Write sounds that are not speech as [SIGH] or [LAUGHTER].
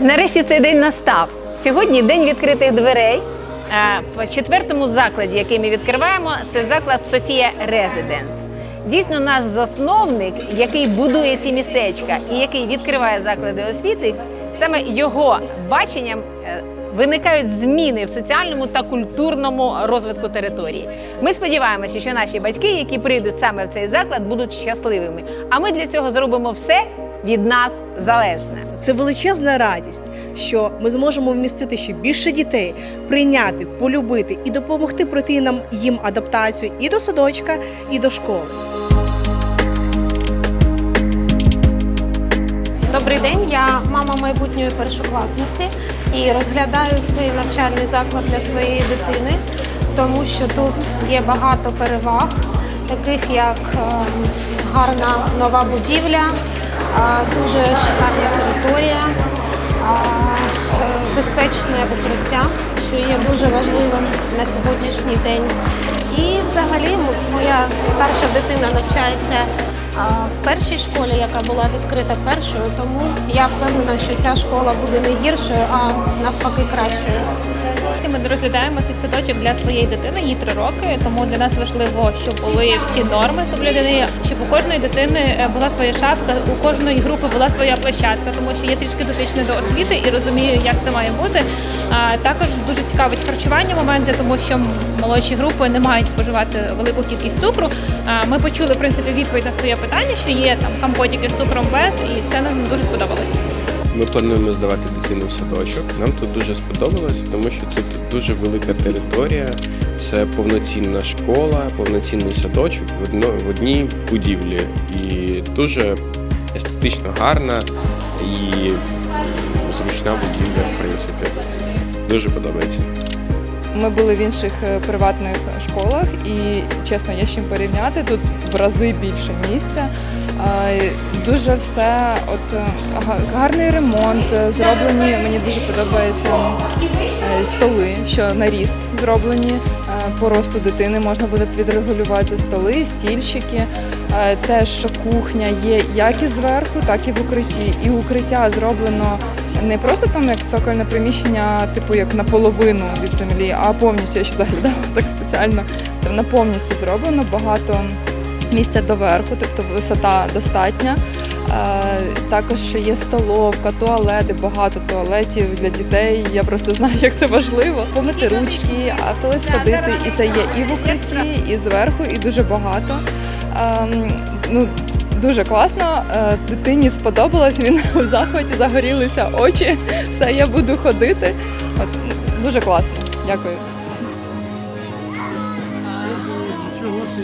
Нарешті цей день настав. Сьогодні день відкритих дверей. В четвертому закладі, який ми відкриваємо, це заклад Софія Резиденс. Дійсно, наш засновник, який будує ці містечка і який відкриває заклади освіти, саме його баченням е, виникають зміни в соціальному та культурному розвитку території. Ми сподіваємося, що наші батьки, які прийдуть саме в цей заклад, будуть щасливими. А ми для цього зробимо все від нас залежне. Це величезна радість, що ми зможемо вмістити ще більше дітей, прийняти, полюбити і допомогти пройти нам їм адаптацію і до садочка, і до школи. Добрий день, я мама майбутньої першокласниці і розглядаю цей навчальний заклад для своєї дитини, тому що тут є багато переваг, таких як ем, гарна нова будівля, дуже шикарна територія, безпечне укриття, що є дуже важливим на сьогоднішній день. І взагалі моя старша дитина навчається в першій школі, яка була відкрита першою, тому я впевнена, що ця школа буде не гіршою, а навпаки кращою. Ми розглядаємо цей садочок для своєї дитини, їй три роки. Тому для нас важливо, щоб були всі норми соблюдені, щоб у кожної дитини е, була своя шафка, у кожної групи була своя площадка, тому що я трішки дотична до освіти і розумію, як це має бути. А також дуже цікавить харчування моменти, тому що молодші групи не мають споживати велику кількість цукру. А Ми почули в принципі відповідь на своє питання, що є там компотики з цукром без, і це нам дуже сподобалось. Ми плануємо здавати дитину в садочок. Нам тут дуже сподобалось, тому що тут дуже велика територія, це повноцінна школа, повноцінний садочок в, одно, в одній будівлі. І дуже естетично гарна і зручна будівля, в принципі. Дуже подобається. Ми були в інших е, приватних школах, і чесно, є з чим порівняти. Тут в рази більше місця. Дуже все, от е, гарний ремонт, е, зроблені. Мені дуже подобається е, столи, що на ріст зроблені по росту дитини. Можна буде відрегулювати столи, стільчики. Теж кухня є як і зверху, так і в укритті. І укриття зроблено не просто там як цокольне приміщення, типу як наполовину від землі, а повністю я ще заглядала так спеціально. Там на повністю зроблено багато місця доверху, тобто висота достатня. Е, також є столовка, туалети, багато туалетів для дітей. Я просто знаю, як це важливо. Помити ручки, а ходити. і це є і в укритті, і зверху, і дуже багато. Ем, ну, Дуже класно, е, дитині сподобалось, він [LAUGHS] в захваті, загорілися очі, [LAUGHS] все, я буду ходити. От, Дуже класно, дякую. Чого це